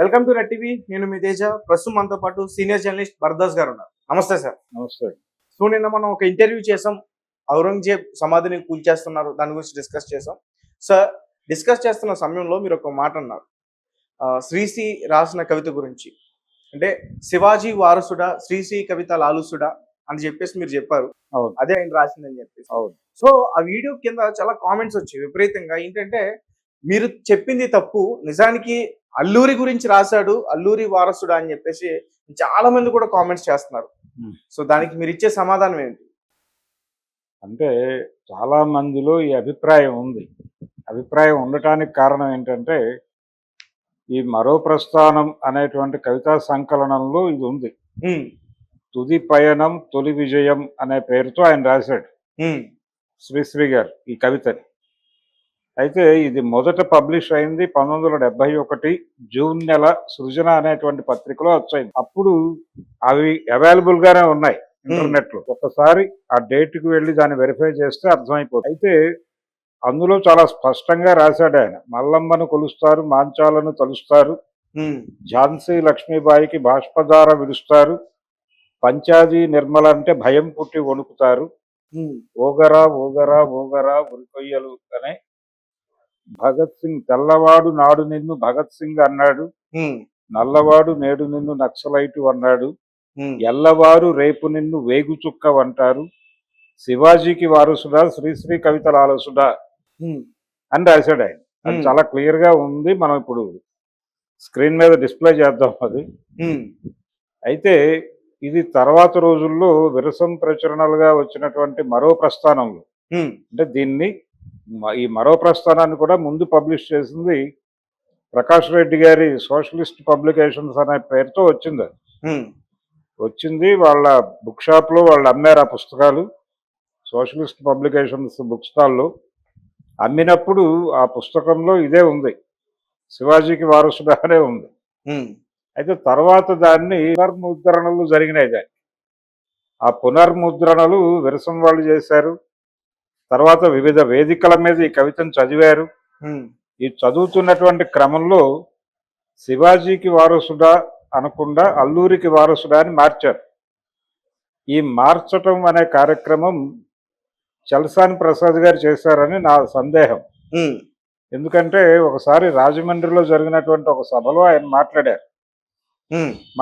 Welcome to red TV. నేను మీ తేజ. ప్రస్తుతం మనతో పాటు సీనియర్ జర్నలిస్ట్ భరద్వాజ్ గారు ఉన్నారు. నమస్తే సార్. నమస్తే. సో నిన్న మనం ఒక ఇంటర్వ్యూ చేసాం. ఔరంగజేబ్ సమాధిని కూల్చేస్తున్నారు. దాని గురించి డిస్కస్ చేసాం. సార్ డిస్కస్ చేస్తున్న సమయంలో మీరు ఒక మాట అన్నారు. శ్రీశ్రీ రాసిన కవిత గురించి. అంటే శివాజీ వారసుడా శ్రీశ్రీ కవిత లాలుసుడా అని చెప్పేసి మీరు చెప్పారు. అదే ఆయన రాసిందని చెప్పేసి. అవును. సో ఆ వీడియో కింద చాలా కామెంట్స్ వచ్చాయి విపరీతంగా. ఏంటంటే మీరు చెప్పింది తప్పు. నిజానికి అల్లూరి గురించి రాశాడు అల్లూరి వారసుడా అని చెప్పేసి చాలా మంది కూడా కామెంట్స్ చేస్తున్నారు. సో దానికి మీరు ఇచ్చే సమాధానం ఏంటి అంటే చాలా మందిలో ఈ అభిప్రాయం ఉంది అభిప్రాయం ఉండటానికి కారణం ఏంటంటే ఈ మరో ప్రస్థానం అనేటువంటి కవితా సంకలనంలో ఇది ఉంది. తుది పయనం తొలి విజయం అనే పేరుతో ఆయన రాశాడు. శ్రీశ్రీ గారు ఈ కవితని అయితే ఇది మొదట పబ్లిష్ అయింది పంతొమ్మిది వందల డెబ్బై ఒకటి జూన్ నెల సృజన అనేటువంటి పత్రికలో వచ్చాయి. అప్పుడు అవి అవైలబుల్ గానే ఉన్నాయి ఇంటర్నెట్లో ఒకసారి ఆ డేట్కి వెళ్ళి దాన్ని వెరిఫై చేస్తే అర్థమైపోతుంది. అయితే అందులో చాలా స్పష్టంగా రాశాడు ఆయన. మల్లమ్మను కొలుస్తారు మాంచాలను తలుస్తారు. ఝాన్సీ లక్ష్మీబాయికి బాష్పధార విడుస్తారు పంచాజీ నిర్మల అంటే భయం పుట్టి వణుకుతారు. ఓగరా ఓగరా ఓగరా ఉరికొయ్యలు అనే భగత్ సింగ్ తెల్లవాడు నాడు నిన్ను భగత్ సింగ్ అన్నాడు. నల్లవాడు నేడు నిన్ను నక్సలైటు అన్నాడు. ఎల్లవారు రేపు నిన్ను వేగు చుక్క అంటారు శివాజీకి వారసుడా శ్రీశ్రీ కవితల ఆలసుడా. అని రాశాడు ఆయన అది. చాలా క్లియర్గా ఉంది మనం ఇప్పుడు స్క్రీన్ మీద డిస్ప్లే చేద్దాం అది. అయితే ఇది తర్వాత రోజుల్లో విరసం ప్రచురణలుగా వచ్చినటువంటి మరో ప్రస్థానంలో. అంటే దీన్ని ఈ మరో ప్రస్థానాన్ని కూడా ముందు పబ్లిష్ చేసింది ప్రకాష్ రెడ్డి గారి సోషలిస్ట్ పబ్లికేషన్స్ అనే పేరుతో వచ్చింది అది. వచ్చింది వాళ్ళ బుక్ షాప్లో వాళ్ళు అమ్మారు ఆ పుస్తకాలు సోషలిస్ట్ పబ్లికేషన్స్ బుక్ స్టాల్లో. అమ్మినప్పుడు ఆ పుస్తకంలో ఇదే ఉంది శివాజీకి వారసుడానే ఉంది. అయితే తర్వాత దాన్ని పునర్ముద్రణలు జరిగినాయి దాన్ని ఆ పునర్ముద్రణలు విరసం వాళ్ళు చేశారు. తర్వాత వివిధ వేదికల మీద ఈ కవితను చదివారు. ఈ చదువుతున్నటువంటి క్రమంలో శివాజీకి వారసుడా అనకుండా అల్లూరికి వారసుడా అని మార్చారు ఈ మార్చటం అనే కార్యక్రమం చలసాని ప్రసాద్ గారు చేశారని నా సందేహం. ఎందుకంటే ఒకసారి రాజమండ్రిలో జరిగినటువంటి ఒక సభలో ఆయన మాట్లాడారు.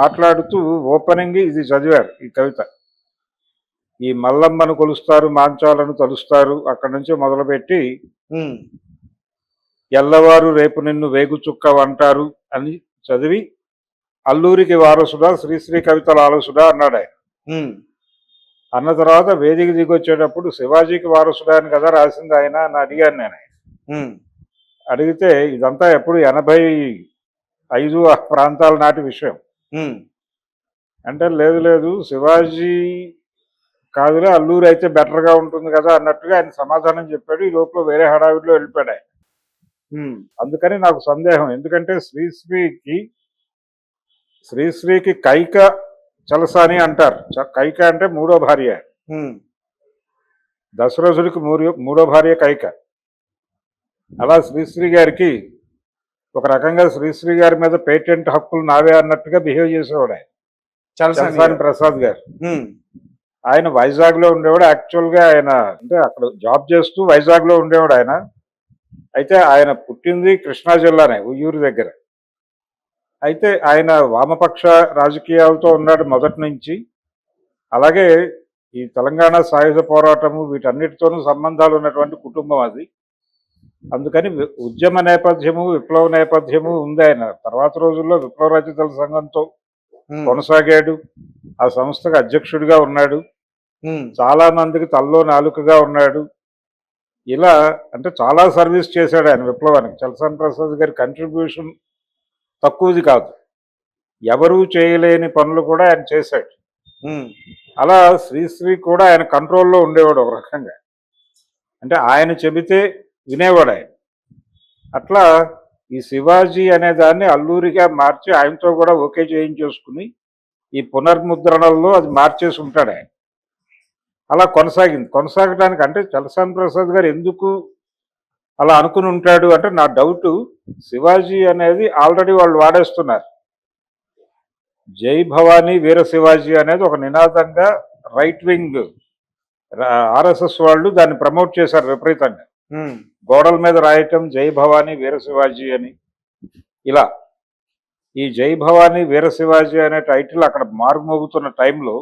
మాట్లాడుతూ ఓపెనింగ్ ఇది చదివారు ఈ కవిత ఈ మల్లమ్మను కొలుస్తారు మాంచాలను తలుస్తారు అక్కడి నుంచి మొదలుపెట్టి. ఎల్లవారు రేపు నిన్ను వేగు చుక్క అంటారు అని చదివి అల్లూరికి వారసుడా శ్రీశ్రీ కవితల ఆలసుడా అన్నాడు ఆయన. అన్న తర్వాత వేదిక దిగొచ్చేటప్పుడు శివాజీకి వారసుడా అని కదా రాసింది ఆయన అని అడిగాను నేను. అడిగితే ఇదంతా ఎప్పుడు ఎనభై ఐదు ఆ ప్రాంతాల నాటి విషయం. అంటే లేదు లేదు శివాజీ కాదులే అల్లూరు అయితే బెటర్గా ఉంటుంది కదా అన్నట్టుగా ఆయన సమాధానం చెప్పాడు. ఈ లోపల వేరే హడావిడిలో వెళ్ళిపోయాడు ఆయన. అందుకని నాకు సందేహం. ఎందుకంటే శ్రీశ్రీకి శ్రీశ్రీకి కైక చలసాని అంటారు. కైక అంటే మూడో భార్య. దశరథుడికి మూడో మూడో భార్య కైక. అలా శ్రీశ్రీ గారికి ఒక రకంగా శ్రీశ్రీ గారి మీద పేటెంట్ హక్కులు నావే అన్నట్టుగా బిహేవ్ చేసేవాడు ఆయన. చలసాని ప్రసాద్ గారు. ఆయన వైజాగ్లో ఉండేవాడు. యాక్చువల్గా ఆయన అంటే అక్కడ జాబ్ చేస్తూ వైజాగ్లో ఉండేవాడు ఆయన. అయితే ఆయన పుట్టింది కృష్ణా జిల్లానే ఉయ్యూరు దగ్గర. అయితే ఆయన వామపక్ష రాజకీయాలతో ఉన్నాడు మొదటి నుంచి. అలాగే ఈ తెలంగాణ సాయుధ పోరాటము వీటన్నిటితోనూ సంబంధాలు ఉన్నటువంటి కుటుంబం అది. అందుకని ఉద్యమ నేపథ్యము విప్లవ నేపథ్యము ఉంది ఆయన. తర్వాత రోజుల్లో విప్లవ రచయితల సంఘంతో కొనసాగాడు. ఆ సంస్థకు అధ్యక్షుడిగా ఉన్నాడు. చాలా మందికి తల్లో నాలుకగా ఉన్నాడు. ఇలా అంటే చాలా సర్వీస్ చేశాడు ఆయన విప్లవానికి. చలసాని ప్రసాద్ గారి కంట్రిబ్యూషన్ తక్కువది కాదు. ఎవరూ చేయలేని పనులు కూడా ఆయన చేశాడు. అలా శ్రీశ్రీ కూడా ఆయన కంట్రోల్లో ఉండేవాడు ఒక రకంగా. అంటే ఆయన చెబితే వినేవాడు ఆయన. అట్లా ఈ శివాజీ అనే దాన్ని అల్లూరిగా మార్చి ఆయనతో కూడా ఓకే చేయించేసుకుని ఈ పునర్ముద్రణల్లో అది మార్చేసి ఉంటాడు ఆయన. అలా కొనసాగింది. కొనసాగడానికి అంటే చలసాని ప్రసాద్ గారు ఎందుకు అలా అనుకుని ఉంటాడు అంటే నా డౌట్ శివాజీ అనేది ఆల్రెడీ వాళ్ళు వాడేస్తున్నారు. జై భవానీ వీర శివాజీ అనేది ఒక నినాదంగా రైట్ వింగ్ ఆర్ఎస్ఎస్ వాళ్ళు దాన్ని ప్రమోట్ చేశారు విపరీతంగా. గోడల మీద రాయటం జై భవానీ వీర శివాజీ అని. ఇలా ఈ జై భవానీ వీర శివాజీ అనే టైటిల్ అక్కడ మారుమోగుతున్న టైంలో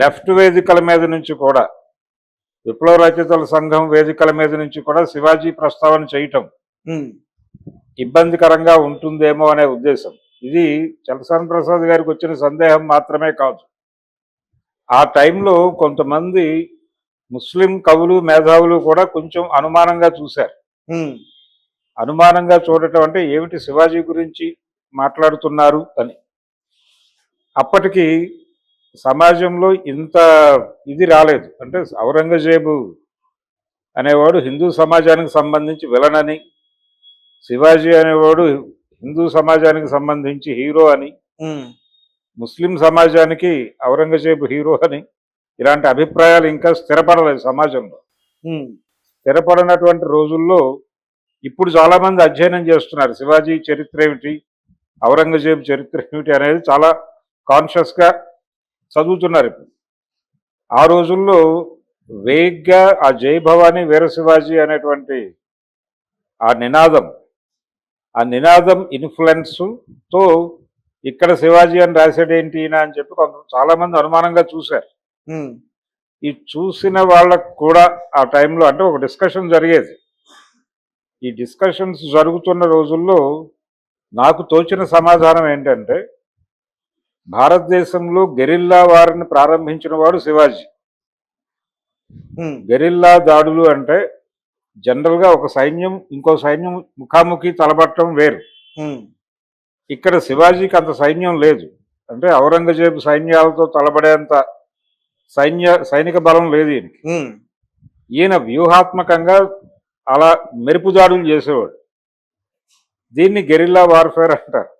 లెఫ్ట్ వేదికల మీద నుంచి కూడా విప్లవ రచయితల సంఘం వేదికల మీద నుంచి కూడా శివాజీ ప్రస్తావన చేయటం ఇబ్బందికరంగా ఉంటుందేమో అనే ఉద్దేశం. ఇది చలసాని ప్రసాద్ గారికి వచ్చిన సందేహం మాత్రమే కాదు. ఆ టైంలో కొంతమంది ముస్లిం కవులు మేధావులు కూడా కొంచెం అనుమానంగా చూశారు. అనుమానంగా చూడటం అంటే ఏమిటి శివాజీ గురించి మాట్లాడుతున్నారు అని. అప్పటికి సమాజంలో ఇంత ఇది రాలేదు. అంటే ఔరంగజేబు అనేవాడు హిందూ సమాజానికి సంబంధించి విలనని శివాజీ అనేవాడు హిందూ సమాజానికి సంబంధించి హీరో అని ముస్లిం సమాజానికి ఔరంగజేబు హీరో అని ఇలాంటి అభిప్రాయాలు ఇంకా స్థిరపడలేదు సమాజంలో. స్థిరపడినటువంటి రోజుల్లో ఇప్పుడు చాలా మంది అధ్యయనం చేస్తున్నారు. శివాజీ చరిత్ర ఏమిటి? ఔరంగజేబు చరిత్ర ఏమిటి అనేది చాలా కాన్షియస్గా చదువుతున్నారు ఇప్పుడు. ఆ రోజుల్లో వేగ్గా ఆ జై భవానీ వీర శివాజీ అనేటువంటి ఆ నినాదం ఆ నినాదం ఇన్ఫ్లుయెన్స్తో ఇక్కడ శివాజీ అని రాసేడేంటి ఈయన అని చెప్పి కొంత చాలా మంది అనుమానంగా చూశారు. ఈ చూసిన వాళ్ళకు కూడా ఆ టైంలో అంటే ఒక డిస్కషన్ జరిగేది. ఈ డిస్కషన్స్ జరుగుతున్న రోజుల్లో నాకు తోచిన సమాధానం ఏంటంటే భారతదేశంలో గెరిల్లా వారిని ప్రారంభించిన వాడు శివాజీ. గెరిల్లా దాడులు అంటే జనరల్గా ఒక సైన్యం ఇంకో సైన్యం ముఖాముఖి తలబట్టడం వేరు. ఇక్కడ శివాజీకి అంత సైన్యం లేదు. అంటే ఔరంగజేబు సైన్యాలతో తలబడేంత సైన్య సైనిక బలం లేదు ఈయనకి. ఈయన వ్యూహాత్మకంగా అలా మెరుపు దాడులు చేసేవాడు. దీన్ని గెరిల్లా వార్ఫేర్ అంటారు.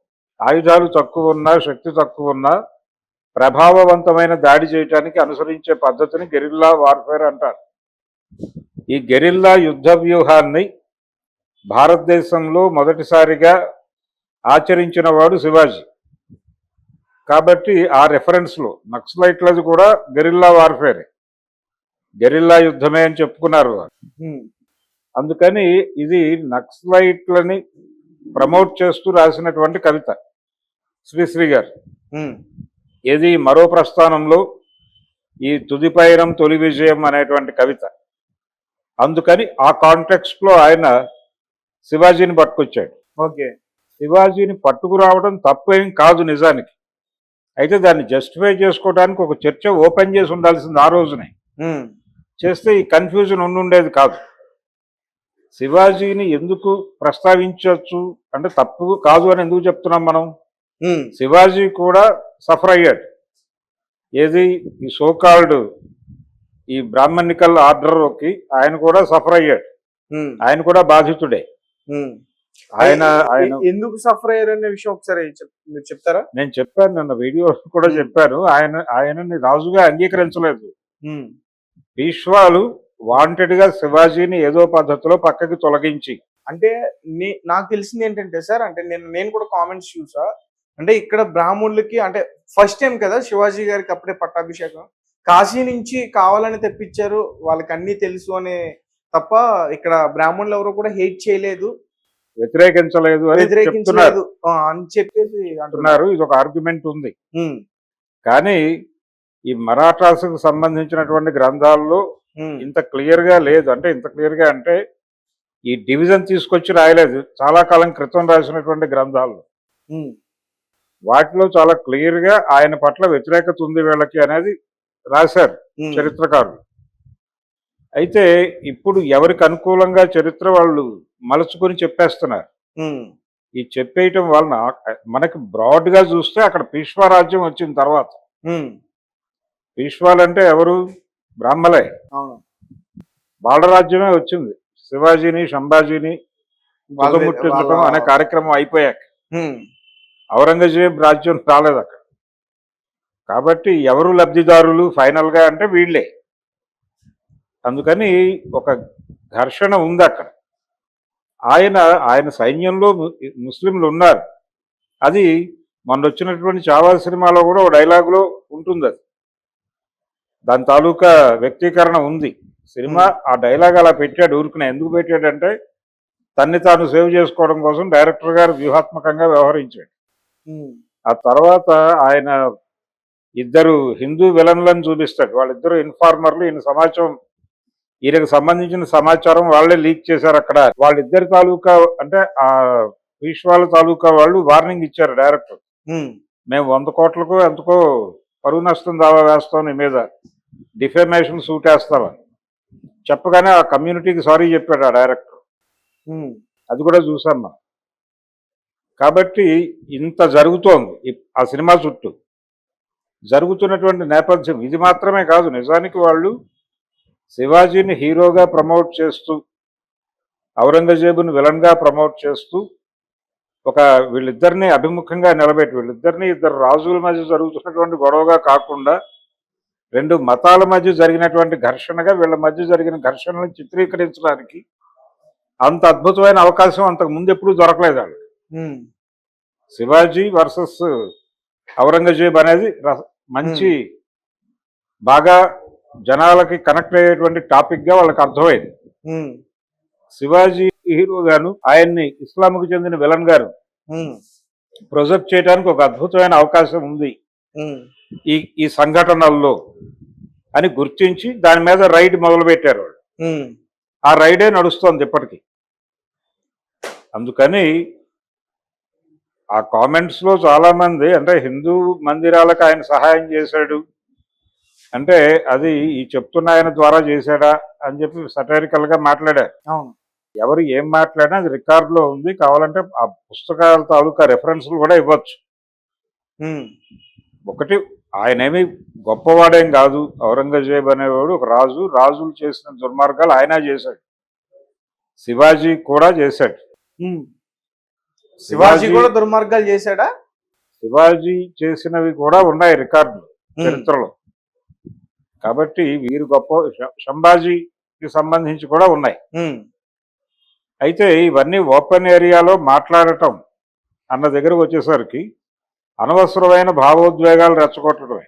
ఆయుధాలు తక్కువ ఉన్నా శక్తి తక్కువ ఉన్నా ప్రభావవంతమైన దాడి చేయటానికి అనుసరించే పద్ధతిని గెరిల్లా వార్ఫేర్ అంటారు. ఈ గెరిల్లా యుద్ధ వ్యూహాన్ని భారతదేశంలో మొదటిసారిగా ఆచరించిన వాడు శివాజీ. కాబట్టి ఆ రెఫరెన్స్లో నక్సలైట్లది కూడా గెరిల్లా వార్ఫేరే గెరిల్లా యుద్ధమే అని చెప్పుకున్నారు అందుకని ఇది నక్సలైట్లని ప్రమోట్ చేస్తూ రాసినటువంటి కవిత శ్రీశ్రీ గారు. ఏది మరో ప్రస్థానంలో ఈ తుది పైరం తొలి విజయం అనేటువంటి కవిత. అందుకని ఆ కాంటెక్స్ట్లో ఆయన శివాజీని పట్టుకొచ్చాడు. ఓకే. శివాజీని పట్టుకురావడం తప్పేం కాదు నిజానికి. అయితే దాన్ని జస్టిఫై చేసుకోవడానికి ఒక చర్చ ఓపెన్ చేసి ఉండాల్సింది ఆ రోజునే. చేస్తే ఈ కన్ఫ్యూజన్ ఉండుండేది కాదు. శివాజీని ఎందుకు ప్రస్తావించవచ్చు అంటే తప్పు కాదు అని ఎందుకు చెప్తున్నాం మనం? శివాజీ కూడా సఫర్ అయ్యాడు. ఏది? ఈ సోకాల్డ్ ఈ బ్రాహ్మణికల్ ఆర్డర్కి ఆయన కూడా సఫర్ అయ్యాడు. ఆయన కూడా బాధితుడే. ఆయన ఆయన ఎందుకు సఫర్ అయ్యారు అనే విషయం ఒకసారి మీరు చెప్తారా? నేను చెప్పాను నిన్న వీడియో కూడా చెప్పాను. ఆయన ఆయనని రాజుగా అంగీకరించలేదు. పీష్వాలు వాంటెడ్గా శివాజీని ఏదో పద్ధతిలో పక్కకి తొలగించి. అంటే నాకు తెలిసింది ఏంటంటే సార్ అంటే నేను నేను కూడా కామెంట్స్ చూసా. అంటే ఇక్కడ బ్రాహ్మణులకి అంటే ఫస్ట్ టైం కదా శివాజీ గారికి అప్పుడే పట్టాభిషేకం. కాశీ నుంచి కావాలని తెప్పించారు. వాళ్ళకి అన్ని తెలుసు అని తప్ప ఇక్కడ బ్రాహ్మణులు ఎవరు కూడా హేట్ చేయలేదు. వ్యతిరేకించలేదు అని చెప్తున్నారు. అని చెప్పేసి అంటున్నారు. ఇది ఒక ఆర్గ్యుమెంట్ ఉంది. కానీ ఈ మరాఠాస్కు సంబంధించినటువంటి గ్రంథాల్లో ఇంత క్లియర్గా లేదు. అంటే ఇంత క్లియర్గా అంటే ఈ డివిజన్ తీసుకొచ్చి రాయలేదు. చాలా కాలం క్రితం రాసినటువంటి గ్రంథాలు. ఉమ్, వాటిలో చాలా క్లియర్గా ఆయన పట్ల వ్యతిరేకత ఉంది వీళ్ళకి అనేది రాశారు చరిత్రకారులు. అయితే ఇప్పుడు ఎవరికి అనుకూలంగా చరిత్ర వాళ్ళు మలుచుకొని చెప్పేస్తున్నారు. ఈ చెప్పేయటం వలన మనకి బ్రాడ్గా చూస్తే అక్కడ పీష్వా రాజ్యం వచ్చిన తర్వాత ఉమ్, పీష్వాలంటే ఎవరు? బ్రాహ్మలే. అవును. వాళ్ళ రాజ్యమే వచ్చింది. శివాజీని చుట్టుముట్టించడం వాళ్ళ- అనే కార్యక్రమం అయిపోయాక. ఔరంగజేబ్ రాజ్యం రాలేదు అక్కడ. కాబట్టి ఎవరు లబ్ధిదారులు ఫైనల్గా అంటే వీళ్ళే. అందుకని ఒక ఘర్షణ ఉంది అక్కడ. ఆయన ఆయన సైన్యంలో ముస్లింలు ఉన్నారు. అది మొన్న వచ్చినటువంటి చావా సినిమాలో కూడా ఒక డైలాగులో ఉంటుంది అది దాని తాలూకా వ్యక్తీకరణ ఉంది. సినిమా ఆ డైలాగ్ అలా పెట్టాడు ఊరుకునే ఎందుకు పెట్టాడంటే తన్ని తాను సేవ్ చేసుకోవడం కోసం డైరెక్టర్ గారు వ్యూహాత్మకంగా వ్యవహరించాడు. ఆ తర్వాత ఆయన ఇద్దరు హిందూ విలన్లను చూపిస్తాడు. వాళ్ళిద్దరు ఇన్ఫార్మర్లు ఈయన సమాచారం ఈయనకు సంబంధించిన సమాచారం వాళ్ళే లీక్ చేశారు అక్కడ. వాళ్ళిద్దరి తాలూకా అంటే ఆ విశ్వాల తాలూకా వాళ్ళు వార్నింగ్ ఇచ్చారు డైరెక్టర్ మేము వంద కోట్లకు ఎంతకో పరువు నష్టం దావా వేస్తాం నీ మీద. డిఫెమేషన్ సూట్ వేస్తామని చెప్పగానే ఆ కమ్యూనిటీకి సారీ చెప్పాడు ఆ డైరెక్టర్ అది కూడా చూసాం మనం. కాబట్టి ఇంత జరుగుతోంది. ఆ సినిమా చుట్టూ జరుగుతున్నటువంటి నేపథ్యం ఇది మాత్రమే కాదు. నిజానికి వాళ్ళు శివాజీని హీరోగా ప్రమోట్ చేస్తూ ఔరంగజేబుని విలన్గా ప్రమోట్ చేస్తూ ఒక వీళ్ళిద్దరిని అభిముఖంగా నిలబెట్టి వీళ్ళిద్దరిని ఇద్దరు రాజుల మధ్య జరుగుతున్నటువంటి గొడవగా కాకుండా రెండు మతాల మధ్య జరిగినటువంటి ఘర్షణగా వీళ్ళ మధ్య జరిగిన ఘర్షణను చిత్రీకరించడానికి అంత అద్భుతమైన అవకాశం అంతకు ముందు ఎప్పుడూ దొరకలేదు వాళ్ళు శివాజీ వర్సెస్ ఔరంగజేబ్ అనేది మంచి బాగా జనాలకి కనెక్ట్ అయ్యేటువంటి టాపిక్గా వాళ్ళకి అర్థమైంది. శివాజీ హీరో గాను ఆయన్ని ఇస్లాంకు చెందిన విలన్ గారు ప్రొజెక్ట్ చేయడానికి ఒక అద్భుతమైన అవకాశం ఉంది. ఈ ఈ సంఘటనల్లో అని గుర్తించి దాని మీద రైడ్ మొదలు పెట్టారు వాళ్ళు ఆ రైడే నడుస్తోంది ఇప్పటికి. అందుకని ఆ కామెంట్స్లో చాలా మంది అంటే హిందూ మందిరాలకు ఆయన సహాయం చేశాడు అంటే అది ఈ చెప్తున్న ఆయన ద్వారా చేశాడా అని చెప్పి సటైరికల్గా మాట్లాడారు. అవును. ఎవరు ఏం మాట్లాడినా అది రికార్డ్లో ఉంది. కావాలంటే ఆ పుస్తకాల తాలూకా రెఫరెన్స్లు కూడా ఇవ్వచ్చు. ఒకటి ఆయనేమి గొప్పవాడేం కాదు. ఔరంగజేబ్ అనేవాడు ఒక రాజు. రాజులు చేసిన దుర్మార్గాలు ఆయన చేశాడు. శివాజీ కూడా చేశాడు. శివాజీ కూడా దుర్మార్గాలు చేశాడా? శివాజీ చేసినవి కూడా ఉన్నాయి రికార్డులు చరిత్రలో. కాబట్టి వీరు గొప్ప సంభాజీకి సంబంధించి కూడా ఉన్నాయి. అయితే ఇవన్నీ ఓపెన్ ఏరియాలో మాట్లాడటం అన్న దగ్గరకు వచ్చేసరికి అనవసరమైన భావోద్వేగాలు రెచ్చగొట్టడమే.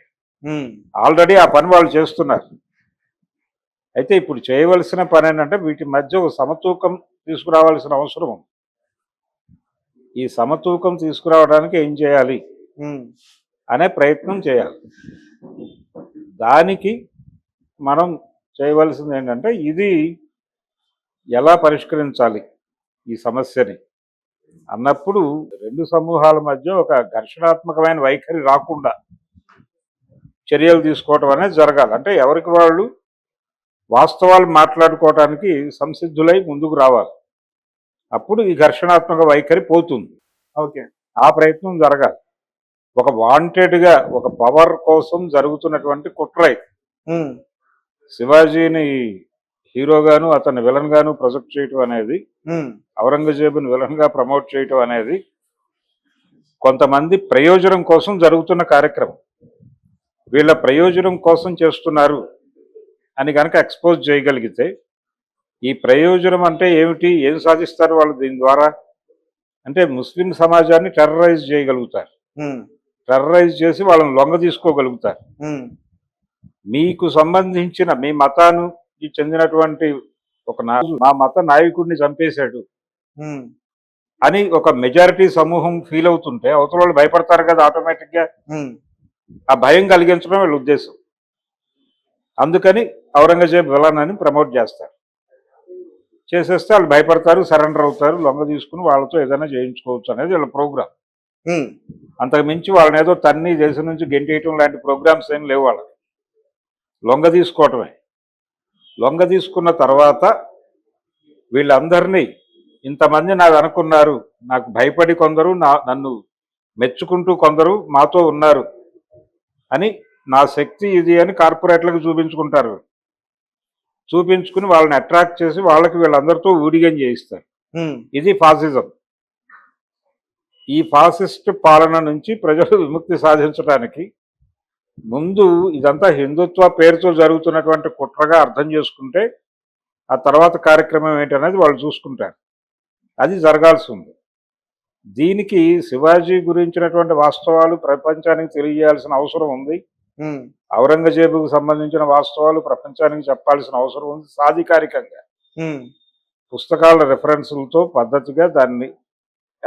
ఆల్రెడీ ఆ పని వాళ్ళు చేస్తున్నారు. అయితే ఇప్పుడు చేయవలసిన పని ఏంటంటే వీటి మధ్య ఒక సమతూకం తీసుకురావాల్సిన అవసరం ఉంది. ఈ సమతూకం తీసుకురావడానికి ఏం చేయాలి? అనే ప్రయత్నం చేయాలి. దానికి మనం చేయవలసింది ఏంటంటే ఇది ఎలా పరిష్కరించాలి ఈ సమస్యని? అన్నప్పుడు రెండు సమూహాల మధ్య ఒక ఘర్షణాత్మకమైన వైఖరి రాకుండా చర్యలు తీసుకోవటం అనేది జరగాలి. అంటే ఎవరికి వాళ్ళు వాస్తవాలు మాట్లాడుకోవటానికి సంసిద్ధులై ముందుకు రావాలి. అప్పుడు ఈ ఘర్షణాత్మక వైఖరి పోతుంది. ఓకే. ఆ ప్రయత్నం జరగాలి. ఒక వాంటెడ్గా ఒక పవర్ కోసం జరుగుతున్నటువంటి కుట్ర శివాజీని హీరోగాను అతన్ని విలన్ గాను ప్రొజెక్ట్ చేయటం అనేది ఔరంగజేబుని విలన్గా ప్రమోట్ చేయటం అనేది కొంతమంది ప్రయోజనం కోసం జరుగుతున్న కార్యక్రమం. వీళ్ళ ప్రయోజనం కోసం చేస్తున్నారు అని కనుక ఎక్స్పోజ్ చేయగలిగితే ఈ ప్రయోజనం అంటే ఏమిటి? ఏం సాధిస్తారు వాళ్ళు దీని ద్వారా? అంటే ముస్లిం సమాజాన్ని టెర్రరైజ్ చేయగలుగుతారు. టెర్రరైజ్ చేసి వాళ్ళని లొంగ తీసుకోగలుగుతారు. మీకు సంబంధించిన మీ మతానికి చెందినటువంటి ఒక నా మా మత నాయకుడిని చంపేశాడు. అని ఒక మెజారిటీ సమూహం ఫీల్ అవుతుంటే అవతల వాళ్ళు భయపడతారు కదా ఆటోమేటిక్గా ఆ భయం కలిగించడం వీళ్ళ ఉద్దేశం. అందుకని ఔరంగజేబ్ విలన్ అని ప్రమోట్ చేస్తారు. చేసేస్తే వాళ్ళు భయపడతారు సరెండర్ అవుతారు లొంగ తీసుకుని వాళ్ళతో ఏదైనా చేయించుకోవచ్చు అనేది వీళ్ళ ప్రోగ్రామ్ అంతకు మించి వాళ్ళని ఏదో తన్ని దేశం నుంచి గెంటేయటం లాంటి ప్రోగ్రామ్స్ ఏం లేవు వాళ్ళకి. లొంగ తీసుకోవటమే. లొంగ తీసుకున్న తర్వాత వీళ్ళందరినీ ఇంతమంది నాకు అనుకున్నారు నాకు భయపడి కొందరు నా నన్ను మెచ్చుకుంటూ కొందరు మాతో ఉన్నారు అని నా శక్తి ఇది అని కార్పొరేట్లకు చూపించుకుంటారు. చూపించుకుని వాళ్ళని అట్రాక్ట్ చేసి వాళ్ళకి వీళ్ళందరితో ఊడిగం చేయిస్తారు. ఇది ఫాసిజం. ఈ ఫాసిస్ట్ పాలన నుంచి ప్రజలు విముక్తి సాధించడానికి ముందు ఇదంతా హిందుత్వ పేరుతో జరుగుతున్నటువంటి కుట్రగా అర్థం చేసుకుంటే ఆ తర్వాత కార్యక్రమం ఏంటనేది వాళ్ళు చూసుకుంటారు. అది జరగాల్సి ఉంది. దీనికి శివాజీ గురించినటువంటి వాస్తవాలు ప్రపంచానికి తెలియజేయాల్సిన అవసరం ఉంది. ఔరంగజేబుకు సంబంధించిన వాస్తవాలు ప్రపంచానికి చెప్పాల్సిన అవసరం ఉంది సాధికారికంగా. పుస్తకాల రెఫరెన్సులతో పద్ధతిగా దాన్ని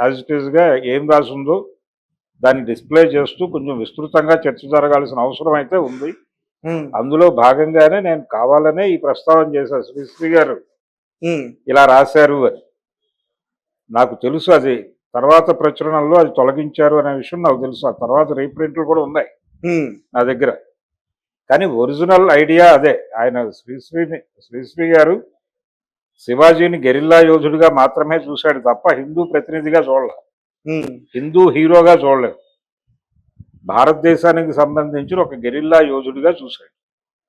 యాజ్ ఇట్ ఈస్గా ఏం రాసి ఉందో దాన్ని డిస్ప్లే చేస్తూ కొంచెం విస్తృతంగా చర్చ జరగాల్సిన అవసరం అయితే ఉంది. అందులో భాగంగానే నేను కావాలనే ఈ ప్రస్తావన చేశాను శ్రీశ్రీ గారు. ఇలా రాశారు అని. నాకు తెలుసు అది. తర్వాత ప్రచురణలో అది తొలగించారు అనే విషయం నాకు తెలుసు. ఆ తర్వాత రీప్రింట్లు కూడా ఉన్నాయి. నా దగ్గర. కానీ ఒరిజినల్ ఐడియా అదే. ఆయన శ్రీశ్రీని శ్రీశ్రీ గారు శివాజీని గెరిల్లా యోధుడిగా మాత్రమే చూశాడు తప్ప హిందూ ప్రతినిధిగా చూడలేదు హిందూ హీరోగా చూడలేదు. భారతదేశానికి సంబంధించిన ఒక గెరిల్లా యోధుడిగా చూశాడు.